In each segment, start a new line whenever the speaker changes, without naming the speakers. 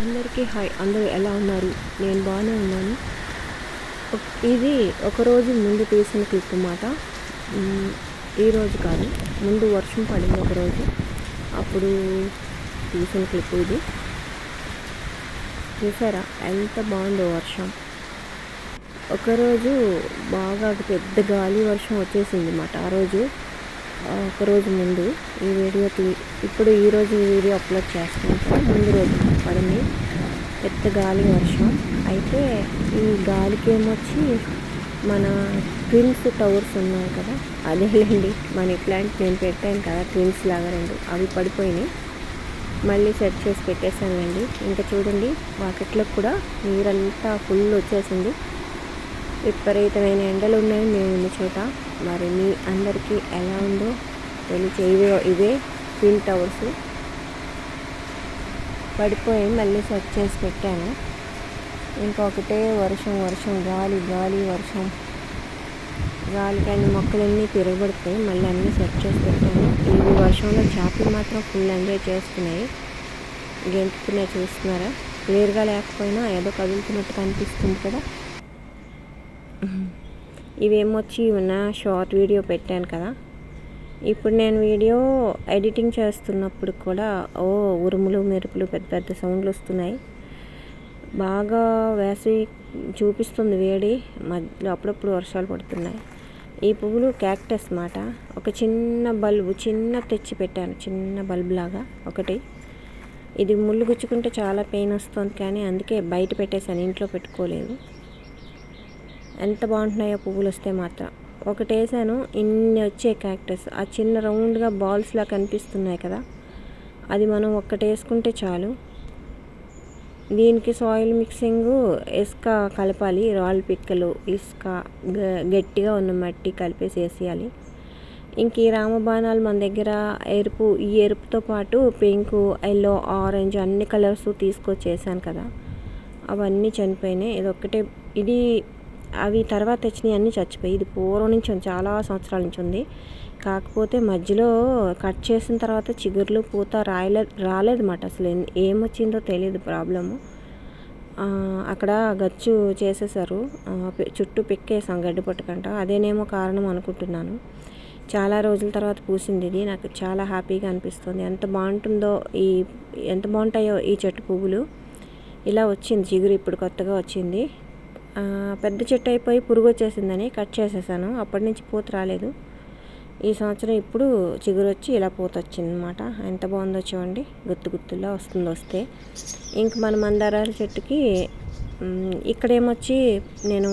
అందరికీ హాయ్. అందరూ ఎలా ఉన్నారు? నేను బాగానే ఉన్నాను. ఇది ఒకరోజు ముందు తీసిన క్లిప్ అన్నమాట. ఈరోజు కాదు. ముందు వర్షం పడింది ఒకరోజు అప్పుడు తీసిన క్లిప్ ఇది. చూసారా? ఎంత బాగుందో వర్షం. ఒకరోజు బాగా పెద్ద గాలి వర్షం వచ్చేసింది అన్నమాట ఆ రోజు. ఒకరోజు ముందు ఈ వీడియో ఇప్పుడు ఈ రోజు ఈ వీడియో అప్లోడ్ చేస్తాను. ముందు రోజు. పడింది. పెద్ద గాలి వర్షం. అయితే ఈ గాలికి ఏమొచ్చి మన ట్విన్స్ టవర్స్ ఉన్నాయి కదా అదేలేండి మనీ ప్లాంట్ నేను పెట్టాను కదా ట్విన్స్ లాగా రెండు. అవి పడిపోయినాయి. మళ్ళీ సెట్ చేసి పెట్టేశానండి ఇంకా చూడండి వాకిట్లకు కూడా నీరంతా ఫుల్ వచ్చేసింది. విపరీతమైన ఎండలు ఉన్నాయి మేము ఉన్న చోట మరి మీ అందరికీ ఎలా ఉందో తెలియచే ఇవే ఇవే ట్విన్ టవర్స్. పడిపోయి మళ్ళీ సెట్ చేసి పెట్టాను. ఇంకొకటే వర్షం వర్షం గాలి గాలి వర్షం. గాలికైన మొక్కలన్నీ తిరగబడతాయి. మళ్ళీ అన్నీ సెట్ చేసి పెట్టాను. ఇవి వర్షంలో చేపలు మాత్రం ఫుల్ ఎంజాయ్ చేస్తున్నాయి. గెంతుతున్నాయి చూస్తున్నారా? క్లియర్గా లేకపోయినా ఏదో కదులుతున్నట్టు కనిపిస్తుంది కదా. ఇవేమొచ్చి ఉన్న షార్ట్ వీడియో పెట్టాను కదా. ఇప్పుడు నేను వీడియో ఎడిటింగ్ చేస్తున్నప్పుడు కూడా ఓ ఉరుములు మెరుపులు పెద్ద పెద్ద సౌండ్లు వస్తున్నాయి. బాగా వేసి చూపిస్తుంది వేడి. మధ్యలో అప్పుడప్పుడు వర్షాలు పడుతున్నాయి. ఈ పువ్వులు క్యాక్టస్ మాట. ఒక చిన్న బల్బు చిన్న తెచ్చి పెట్టాను. చిన్న బల్బు లాగా ఒకటి. ఇది ముళ్ళు గుచ్చుకుంటే చాలా పెయిన్ వస్తుంది కానీ అందుకే బయట పెట్టేశాను. ఇంట్లో పెట్టుకోలేదు. ఎంత బాగుంటున్నాయో పువ్వులు వస్తే మాత్రం. ఒకటి వేసాను. ఇన్ని వచ్చే క్యాక్టస్ ఆ చిన్న రౌండ్గా బాల్స్లా కనిపిస్తున్నాయి కదా. అది మనం ఒక్కటి వేసుకుంటే చాలు. దీనికి సాయిల్ మిక్సింగ్ ఇసుక కలపాలి. రాళ్ళు పిక్కలు ఇసుక గ- గట్టిగా ఉన్న మట్టి కలిపేసి వేసేయాలి. ఇంక ఈ రామబాణాలు మన దగ్గర ఎరుపు ఈ ఎరుపుతో పాటు పింక్ ఎల్లో ఆరెంజ్ అన్ని కలర్స్ తీసుకొచ్చేసాను కదా. అవన్నీ చనిపోయినాయి. ఇది ఒక్కటే ఇది అవి తర్వాత వచ్చినాయి అన్నీ చచ్చిపోయి ఇది పూర్వం నుంచి ఉంది చాలా సంవత్సరాల నుంచి ఉంది. కాకపోతే మధ్యలో కట్ చేసిన తర్వాత చిగుర్లు పూత రాయలే రాలేదన్నమాట అసలు. ఏం- ఏమొచ్చిందో తెలియదు ప్రాబ్లము. అక్కడ గచ్చు చేసేసారు. చుట్టూ పిక్కేసాం గడ్డి పట్టుకంట. అదేనేమో కారణం అనుకుంటున్నాను. చాలా రోజుల తర్వాత పూసింది ఇది. నాకు చాలా హ్యాపీగా అనిపిస్తుంది. ఎంత బాగుంటుందో ఈ ఎంత బాగుంటాయో ఈ చెట్టు పువ్వులు. ఇలా వచ్చింది. చిగురు ఇప్పుడు కొత్తగా వచ్చింది. పెద్ద చెట్టు అయిపోయి పురుగు వచ్చేసిందని కట్ చేసేసాను. అప్పటి నుంచి పూత రాలేదు. ఈ సంవత్సరం ఇప్పుడు చిగురు వచ్చి ఇలా పూత వచ్చిందనమాట ఎంత బాగుందో చూడండి. గుత్తు గుత్తులా వస్తుంది వస్తే. ఇంక మన మందారాల చెట్టుకి ఇక్కడేమొచ్చి నేను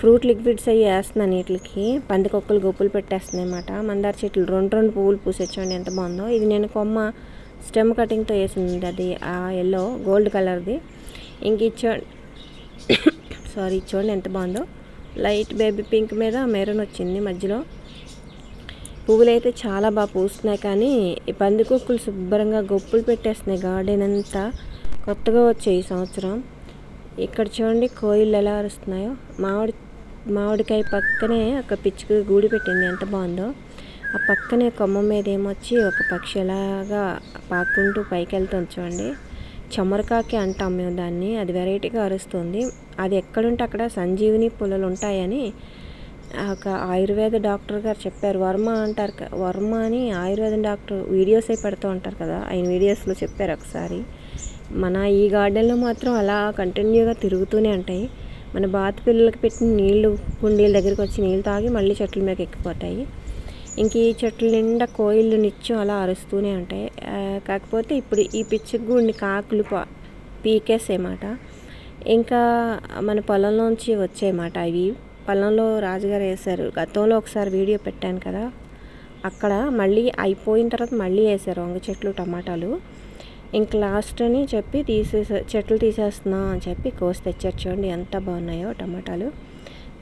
ఫ్రూట్ లిక్విడ్స్ అవి వేస్తున్నాను వీటికి పందికొక్కలు గొప్పలు పెట్టేస్తున్నాయి అన్నమాట. మందార చెట్లు రెండు రెండు పువ్వులు పూసే చూడండి ఎంత బాగుందో. ఇది నేను కొమ్మ స్టెమ్ కటింగ్తో వేసింది అది ఆ ఎల్లో గోల్డ్ కలర్ది ఇంక ఇచ్చో సారీ చూడండి ఎంత బాగుందో. లైట్ బేబీ పింక్ మీద మెరూన్ వచ్చింది మధ్యలో. పువ్వులు అయితే చాలా బాగా పూస్తున్నాయి కానీ ఈ పందికొక్కులు శుభ్రంగా గొప్పులు పెట్టేస్తున్నాయి గార్డెన్ అంతా. కొత్తగా వచ్చాయి ఈ సంవత్సరం. ఇక్కడ చూడండి కోయిలు ఎలా అరుస్తున్నాయో. మామిడి మామిడికాయ పక్కనే ఒక పిచ్చుక గూడి పెట్టింది. ఎంత బాగుందో. ఆ పక్కనే కొమ్మ మీద ఏమొచ్చి ఒక పక్షి ఎలాగా పాక్కుంటూ పైకి వెళ్తుంది చూడండి చమరకాకి అంటాం మేము దాన్ని. అది వెరైటీగా అరుస్తుంది. అది ఎక్కడుంటే అక్కడ సంజీవిని పుల్లలు ఉంటాయని ఒక ఆయుర్వేద డాక్టర్ గారు చెప్పారు. వర్మ అంటారు వర్మ అని ఆయుర్వేద డాక్టర్ వీడియోస్ అయి పెడుతూ ఉంటారు కదా ఆయన వీడియోస్లో చెప్పారు ఒకసారి. మన ఈ గార్డెన్లో మాత్రం అలా కంటిన్యూగా తిరుగుతూనే ఉంటాయి. మన బాత పిల్లలకి పెట్టిన నీళ్ళు కుండీల దగ్గరికి వచ్చి నీళ్ళు తాగి మళ్ళీ చెట్ల మీద ఎక్కిపోతాయి. ఇంక ఈ చెట్ల నిండా కోయిళ్ళు నిత్యం అలా అరుస్తూనే ఉంటాయి. కాకపోతే ఇప్పుడు ఈ పిచ్చిగూడిని కాకులు పీకేసేమాట ఇంకా మన పొలంలోంచి వచ్చాయన్నమాట అవి పొలంలో రాజుగారు వేశారు. గతంలో ఒకసారి వీడియో పెట్టాను కదా. అక్కడ మళ్ళీ అయిపోయిన తర్వాత మళ్ళీ వేశారు వంగ చెట్లు టమాటాలు. ఇంక లాస్ట్ అని చెప్పి తీసేసే చెట్లు తీసేస్తున్నా అని చెప్పి కోసి తెచ్చారు చూడండి ఎంత బాగున్నాయో టమాటాలు.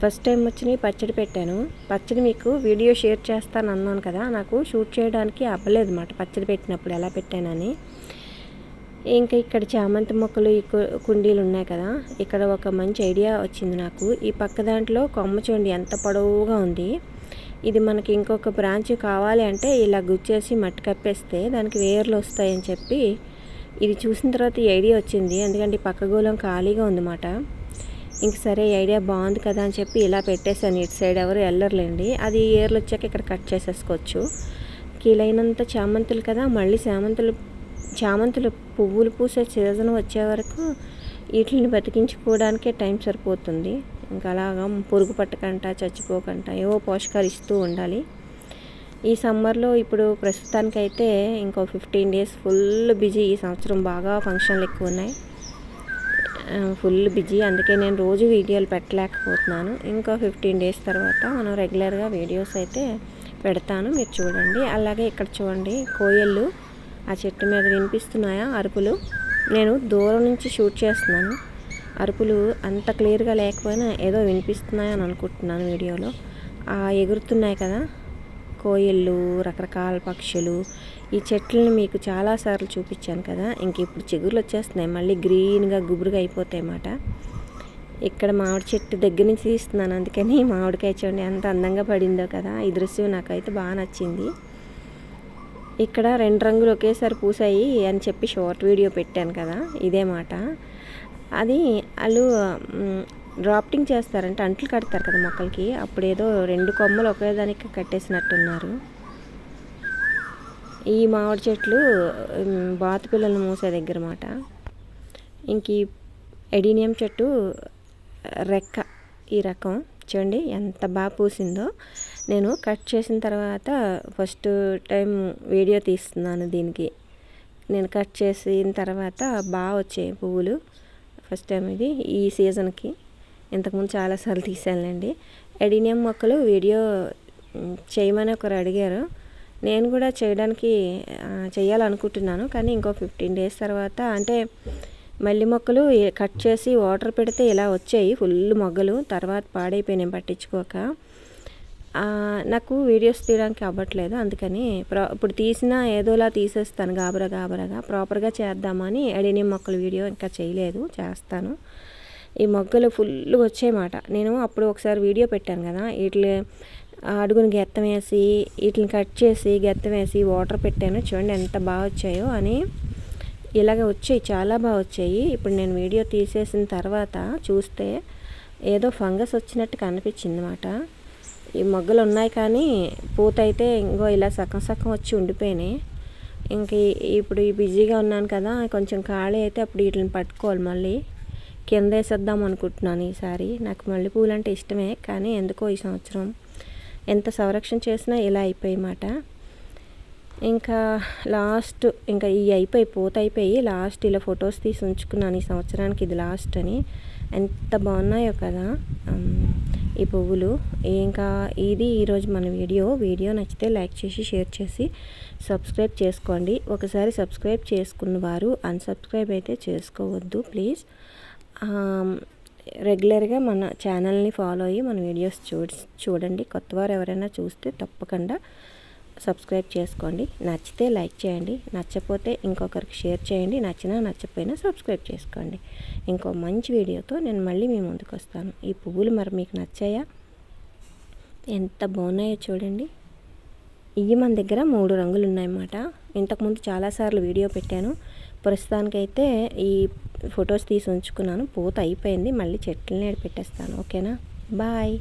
ఫస్ట్ టైం వచ్చినాయి పచ్చడి పెట్టాను. పచ్చడి మీకు వీడియో షేర్ చేస్తాను అన్నాను కదా. నాకు షూట్ చేయడానికి అవ్వలేదు అన్నమాట పచ్చడి పెట్టినప్పుడు ఎలా పెట్టానని. ఇంకా ఇక్కడ చామంతి మొక్కలు ఈ కు- కుండీలు ఉన్నాయి కదా. ఇక్కడ ఒక మంచి ఐడియా వచ్చింది నాకు. ఈ పక్క దాంట్లో కొమ్మ చూడండి ఎంత పొడవుగా ఉంది. ఇది మనకి ఇంకొక బ్రాంచ్ కావాలి అంటే ఇలా గుచ్చేసి మట్టి కప్పేస్తే దానికి వేర్లు వస్తాయని చెప్పి ఇది చూసిన తర్వాత ఈ ఐడియా వచ్చింది. ఎందుకంటే ఈ పక్క గోళం ఖాళీగా ఉందన్నమాట. ఇంక సరే ఈ ఐడియా బాగుంది కదా అని చెప్పి ఇలా పెట్టేశాను. ఇటు సైడ్ ఎవరు వెళ్ళర్లేండి అది ఏర్లు వచ్చాక ఇక్కడ కట్ చేసేసుకోవచ్చు. కీలైనంత చామంతులు కదా మళ్ళీ చామంతులు చామంతులు పువ్వులు పూసే సీజన్ వచ్చే వరకు వీటిని బతికించుకోవడానికే టైం సరిపోతుంది. ఇంకా అలాగా పురుగు పట్టకంట చచ్చిపోకంట ఏవో పోషకాలు ఇస్తూ ఉండాలి. ఈ సమ్మర్లో ఇప్పుడు ప్రస్తుతానికైతే ఇంకో ఫిఫ్టీన్ డేస్ ఫుల్ బిజీ. ఈ సంవత్సరం బాగా ఫంక్షన్లు ఎక్కువ ఉన్నాయి ఫుల్ బిజీ. అందుకే నేను రోజు వీడియోలు పెట్టలేకపోతున్నాను. ఇంకా ఫిఫ్టీన్ డేస్ తర్వాత మనం రెగ్యులర్గా వీడియోస్ అయితే పెడతాను. మీరు చూడండి. అలాగే ఇక్కడ చూడండి. కోయళ్ళు ఆ చెట్టు మీద వినిపిస్తున్నాయా అరుపులు? నేను దూరం నుంచి షూట్ చేస్తున్నాను. అరుపులు అంత క్లియర్గా లేకపోయినా ఏదో వినిపిస్తున్నాయని అనుకుంటున్నాను వీడియోలో. ఆ ఎగురుతున్నాయి కదా? కోయిళ్ళు రకరకాల పక్షులు. ఈ చెట్లను మీకు చాలాసార్లు చూపించాను కదా? ఇంక ఇప్పుడు చిగురులు వచ్చేస్తున్నాయి. మళ్ళీ గ్రీన్గా గుబురుగా అయిపోతాయి అన్నమాట. ఇక్కడ మామిడి చెట్టు దగ్గర నుంచి తీస్తున్నాను. అందుకని మామిడికాయ చూడండి ఎంత అందంగా పడిందో కదా? ఈ దృశ్యం నాకైతే బాగా నచ్చింది. ఇక్కడ రెండు రంగులు ఒకేసారి పూసాయి అని చెప్పి షార్ట్ వీడియో పెట్టాను కదా ఇదే మాట. అది వాళ్ళు డ్రాప్టింగ్ చేస్తారంటే అంట్లు కడతారు కదా మొక్కలకి అప్పుడు ఏదో రెండు కొమ్మలు ఒకేదానికి కట్టేసినట్టున్నారు. ఈ మామిడి చెట్లు బాతు పిల్లలను మూసే దగ్గర మాట. ఇంక ఈ ఎడీనియం చెట్టు రెక్క ఈ రకం. చూడండి ఎంత బాగా పూసిందో. నేను కట్ చేసిన తర్వాత ఫస్ట్ టైం వీడియో తీస్తున్నాను దీనికి. నేను కట్ చేసిన తర్వాత బాగా వచ్చాయి పువ్వులు. ఫస్ట్ టైం ఇది ఈ సీజన్కి. ఇంతకుముందు చాలాసార్లు తీసానులేండి ఎడినియం మొక్కలు వీడియో చేయమని ఒకరు అడిగారు. నేను కూడా చేయడానికి చేయాలనుకుంటున్నాను కానీ ఇంకో ఫిఫ్టీన్ డేస్ తర్వాత అంటే మల్లి మొక్కలు కట్ చేసి వాటర్ పెడితే ఇలా వచ్చాయి. ఫుల్ మొగ్గలు. తర్వాత పాడైపోయినాయి పట్టించుకోక. నాకు వీడియోస్ తీయడానికి అవ్వట్లేదు. అందుకని ప్రా ఇప్పుడు తీసినా ఏదోలా తీసేస్తాను. గాబరా గాబరాగా. ప్రాపర్గా చేద్దామని అడిని మొక్కల వీడియో ఇంకా చేయలేదు. చేస్తాను. ఈ మొగ్గలు ఫుల్ వచ్చాయన్నమాట నేను అప్పుడు ఒకసారి వీడియో పెట్టాను కదా. వీటి అడుగుని గెత్తం వేసి వీటిని కట్ చేసి గెత్తం వేసి వాటర్ పెట్టాను. చూడండి ఎంత బాగా వచ్చాయో అని ఇలాగ వచ్చాయి చాలా బాగా వచ్చాయి. ఇప్పుడు నేను వీడియో తీసేసిన తర్వాత చూస్తే ఏదో ఫంగస్ వచ్చినట్టు కనిపించింది అనమాట ఈ మొగ్గలు ఉన్నాయి కానీ పూత అయితే ఇంకో ఇలా సగం సగం వచ్చి ఉండిపోయినాయి. ఇంక ఇప్పుడు ఈ బిజీగా ఉన్నాను కదా కొంచెం ఖాళీ అయితే అప్పుడు వీటిని పట్టుకోవాలి మళ్ళీ. కింద వేసేద్దాం అనుకుంటున్నాను ఈసారి. నాకు మల్లెపూలు అంటే ఇష్టమే కానీ ఎందుకో ఈ సంవత్సరం. ఎంత సంరక్షణ చేసినా ఇలా అయిపోయామాట ఇంకా లాస్ట్ ఇంకా ఈ అయిపోయి పూత అయిపోయి లాస్ట్ ఇలా ఫొటోస్ తీసి ఉంచుకున్నాను ఈ సంవత్సరానికి ఇది లాస్ట్ అని. ఎంత బాగున్నాయో కదా. ఈ పువ్వులు. ఇంకా ఇది ఈరోజు మన వీడియో. వీడియో నచ్చితే లైక్ చేసి షేర్ చేసి సబ్స్క్రైబ్ చేసుకోండి. ఒకసారి సబ్స్క్రైబ్ చేసుకున్న వారు అన్సబ్స్క్రైబ్ అయితే చేసుకోవద్దు ప్లీజ్ రెగ్యులర్గా మన ఛానల్ని ఫాలో అయ్యి మన వీడియోస్ చూ చూడండి. కొత్త వారు ఎవరైనా చూస్తే తప్పకుండా సబ్స్క్రైబ్ చేసుకోండి. నచ్చితే లైక్ చేయండి. నచ్చపోతే ఇంకొకరికి షేర్ చేయండి. నచ్చినా నచ్చకపోయినా సబ్స్క్రైబ్ చేసుకోండి. ఇంకో మంచి వీడియోతో నేను మళ్ళీ మీ ముందుకు వస్తాను. ఈ పువ్వులు మరి మీకు నచ్చాయా? ఎంత బాగున్నాయో చూడండి. ఇవి మన దగ్గర మూడు రంగులు ఉన్నాయన్నమాట. ఇంతకుముందు చాలాసార్లు వీడియో పెట్టాను. ప్రస్తుతానికైతే ఈ ఫొటోస్ తీసి ఉంచుకున్నాను. పూత అయిపోయింది. మళ్ళీ చెట్లని పెట్టేస్తాను. ఓకేనా? బాయ్.